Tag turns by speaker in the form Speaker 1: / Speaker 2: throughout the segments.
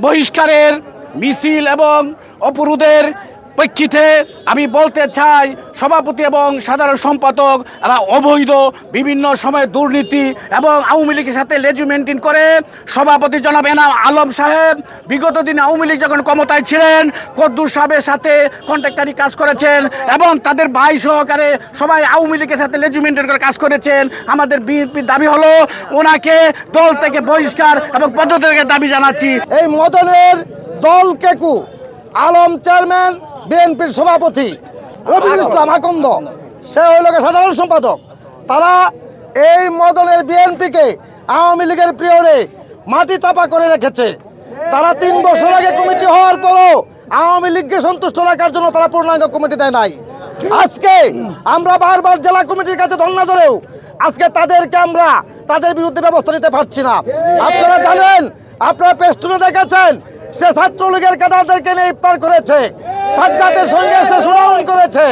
Speaker 1: বহিষ্কারের মিছিল এবং অপরুদের প্রেক্ষিতে আমি বলতে চাই, সভাপতি এবং সাধারণ সম্পাদক এরা অবৈধ, বিভিন্ন সময় দুর্নীতি এবং আওয়ামী লীগের সাথে লেজু মেনটেন করে। সভাপতি জনাব এনাম আলম সাহেব, বিগত দিনে আওয়ামী লীগ যখন ক্ষমতায় ছিলেন, কদ্দুর সাহেবের সাথে কন্ট্রাক্টারি কাজ করেছেন এবং তাদের ভাই সহকারে সবাই আওয়ামী লীগের সাথে লেজু মেনটেন করে কাজ করেছেন। আমাদের বিএনপির দাবি হলো, ওনাকে দল থেকে বহিষ্কার এবং পদত্যাগের দাবি জানাচ্ছি।
Speaker 2: এই মদনের দল কেকু আলম চেয়ারম্যান বিএনপির সভাপতি রবিউল ইসলাম আকন্দ সে হইল সাধারণ সম্পাদক। তারা এই মদনের বিএনপিকে আওয়ামী লীগের প্রিয়রে মাটি চাপা করে রেখেছে। তারা তিন বছর আগে কমিটি হওয়ার পরও আওয়ামী লীগকে সন্তুষ্ট রাখার জন্য তারা পূর্ণাঙ্গ কমিটি দেয় নাই। আজকে আমরা বারবার জেলা কমিটির কাছে ধর্ণা ধরেও আজকে তাদেরকে আমরা তাদের বিরুদ্ধে ব্যবস্থা নিতে পারছি না। আপনারা জানেন আপনারা পেস্টুনে দেখেছেন সে ছাত্রলীগের ক্যাডারদেরকে নিয়ে ইফতার করেছে, সাজ্জাদের সঙ্গে সে সুরাউন করেছে,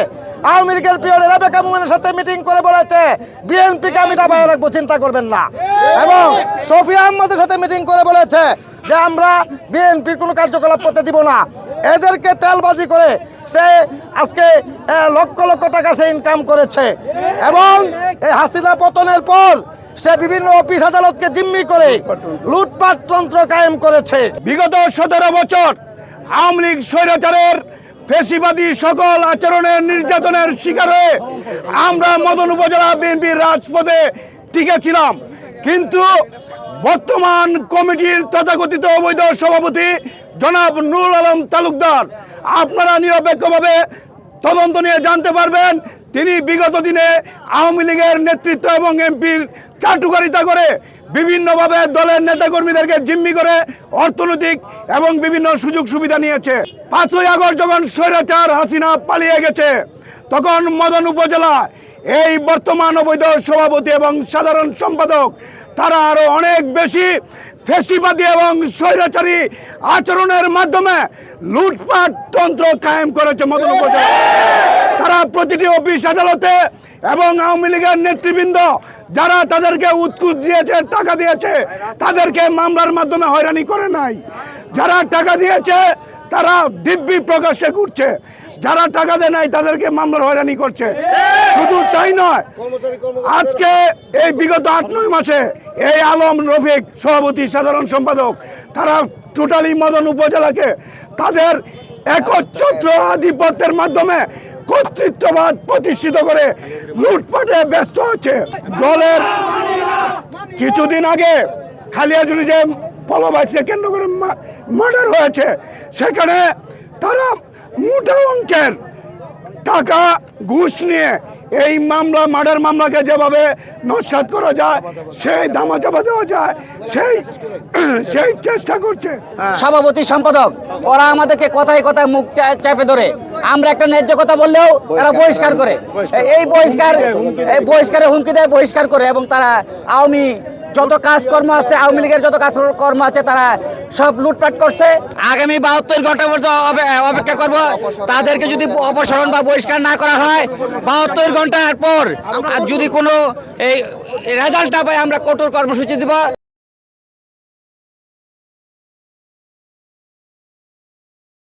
Speaker 2: আওয়ামী লীগের প্রিয় রেবেকা মোমেনের সাথে মিটিং করে বলেছে, বিএনপিকে আমি দাবায় রাখব, চিন্তা করবেন না। এবং শফিয়া আহমদের সাথে মিটিং করে বলেছে যে আমরা বিএনপির কোনো কার্যকলাপ করতে দিব না। এদেরকে তেলবাজি করে সে আজকে লক্ষ লক্ষ টাকা সে ইনকাম করেছে। এবং এই হাসিনা পতনের পর সে বিভিন্ন অফিস আদালতকে জিম্মি করে লুটপাট তন্ত্র কায়েম করেছে।
Speaker 1: বিগত সতেরো বছর আওয়ামী লীগ স্বৈরাচারের ফেসিবাদী সকল আচরণের নির্যাতনের শিকার হয়ে আমরা মদন উপজেলা বিএনপির রাজপথে টিকে ছিলাম কিন্তু বর্তমান কমিটির তথাকথিত অবৈধ সভাপতি জনাব নুরুল আলম তালুকদার, আপনারা নিরপেক্ষভাবে তদন্ত নিয়ে জানতে পারবেন তিনি বিগত দিনে আওয়ামী লীগের নেতৃত্ব এবং এমপির চাটুকারিতা করে বিভিন্নভাবে দলের নেতাকর্মীদেরকে জিম্মি করে অর্থনৈতিক এবং বিভিন্ন সুযোগ সুবিধা নিয়েছে। পাঁচই আগস্ট যখন স্বৈরাচার হাসিনা পালিয়ে গেছে, তখন মদন উপজেলা, এই বর্তমান অবৈধ সভাপতি এবং সাধারণ সম্পাদক, তারা আরও অনেক বেশি ফেসিবাদী এবং স্বৈরাচারী আচরণের মাধ্যমে লুটপাট তন্ত্র কায়েম করেছে মদন উপজেলা। তারা প্রতিটি অফিস আদালতে এবং আওয়ামী লীগের নেতৃবৃন্দ যারা তাদেরকে উৎকুচ দিয়েছে, টাকা দিয়েছে, তাদেরকে মামলার মাধ্যমে হয়রানি করে নাই। যারা টাকা দিয়েছে, তারা দিব্যি প্রকাশ্যে ঘুরছে। যারা টাকা দেয় নাই, তাদেরকে মামলার হয়রানি করছে। শুধু তাই নয় আজকে এই বিগত আট নয় মাসে এই আলম রফিক সভাপতি সাধারণ সম্পাদক তারা টোটালি মদন উপজেলাকে তাদের একচ্ছত্র আধিপত্যের মাধ্যমে কর্তৃত্ববাদ প্রতিষ্ঠিত করে লুটপাটে ব্যস্ত হচ্ছে দলের কিছুদিন আগে খালিয়াজুলি যে পলবাসীকে কেন্দ্র করে মার্ডার হয়েছে সেখানে তারা মোটা অঙ্কের টাকা ঘুষ নিয়ে এই মামলা মার্ডার মামলাকে যেভাবে নস্বাত করা যায় সেই ধামাচাপা দেওয়া যায় সেই সেই চেষ্টা করছে।
Speaker 3: সভাপতি সম্পাদক ওরা আমাদেরকে কথায় কথায় মুখ চা- চাপে ধরে। আমরা একটা ন্যায্য কথা বললেও তারা বহিষ্কার করে। এই- বহিষ্কার এই বহিষ্কারে হুমকি দেয় বহিষ্কার করে এবং তারা আওয়ামী যত কাজকর্ম আছে, আওয়ামী লীগের যত কাজকর্ম আছে, তারা সব লুটপাট করছে। আগামী বাহাত্তর ঘণ্টা পর্যন্ত অপেক্ষা করব। তাদেরকে যদি অপসারণ বা বহিষ্কার না করা হয়, বাহাত্তর ঘণ্টার পর যদি কোনো এই রেজাল্ট না পাই, আমরা কঠোর কর্মসূচি দিব।